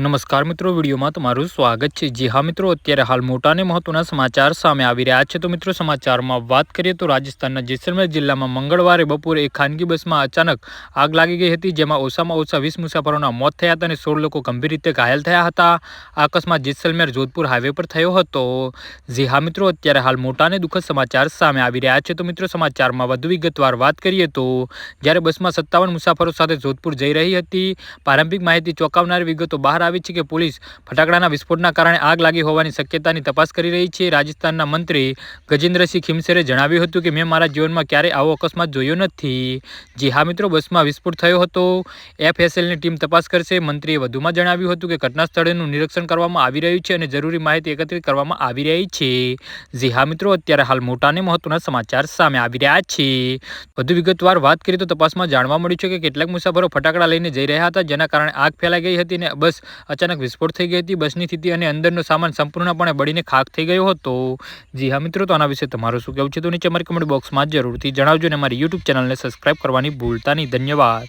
નમસ્કાર મિત્રો, વિડીયોમાં તમારું સ્વાગત છે. જી હા મિત્રો, અત્યારે હાલ મોટા અને મહત્વના સમાચાર સામે આવી રહ્યા છે. તો મિત્રો, સમાચારમાં વાત કરીએ તો રાજસ્થાનના જેસલમેર જિલ્લામાં મંગળવારે બપોરે એક ખાનગી બસમાં અચાનક આગ લાગી ગઈ હતી, જેમાં ઓછામાં ઓછા વીસ મુસાફરોના મોત થયા હતા અને સોળ લોકો ગંભીર રીતે ઘાયલ થયા હતા. અકસ્માત જેસલમેર જોધપુર હાઈવે પર થયો હતો. જી હા મિત્રો, અત્યારે હાલ મોટા અને દુઃખદ સમાચાર સામે આવી રહ્યા છે. તો મિત્રો, સમાચારમાં વધુ વિગતવાર વાત કરીએ તો જ્યારે બસમાં સત્તાવન મુસાફરો સાથે જોધપુર જઈ રહી હતી, પ્રારંભિક માહિતી ચોંકાવનારી વિગતો બહાર આવી છે કે પોલીસ ફટાકડાના વિસ્ફોટના કારણે આગ લાગી હોવાની શક્યતાની તપાસ કરી રહી છે. રાજસ્થાનના મંત્રી ગજેન્દ્રસિંહ ખીમસેરે જણાવ્યું હતું કે, મેં મારા જીવનમાં ક્યારેય આવો અકસ્માત જોયો નથી. જી હા મિત્રો, બસમાં વિસ્ફોટ થયો હતો. એફએસએલની ટીમ તપાસ કરશે. મંત્રીએ વધુમાં જણાવ્યું હતું કે, ઘટના સ્થળેનું નિરીક્ષણ કરવામાં આવી રહ્યું છે અને જરૂરી માહિતી એકત્રિત કરવામાં આવી રહી છે. જી હા મિત્રો, અત્યારે હાલ મોટા અને મહત્વના સમાચાર સામે આવી રહ્યા છે. વધુ વિગતવાર વાત કરીએ તો તપાસમાં જાણવા મળ્યું છે કે, કેટલાક મુસાફરો ફટાકડા લઈને જઈ રહ્યા હતા, જેના કારણે આગ ફેલાઈ ગઈ હતી અને બસ અચાનક વિસ્ફોટ થઈ ગઈ હતી, બસની સ્થિતિ અને અંદરનો સામાન સંપૂર્ણપણે બળીને ખાક થઈ ગયો હતો. જી હા મિત્રો, તો આના વિશે તમારું શું કહેવું છે? તો નીચે અમારી કમેન્ટ બોક્સમાં જરૂરથી જણાવજો અને અમારી યુટ્યુબ ચેનલને સબસ્ક્રાઈબ કરવાની ભૂલતા નહીં. ધન્યવાદ.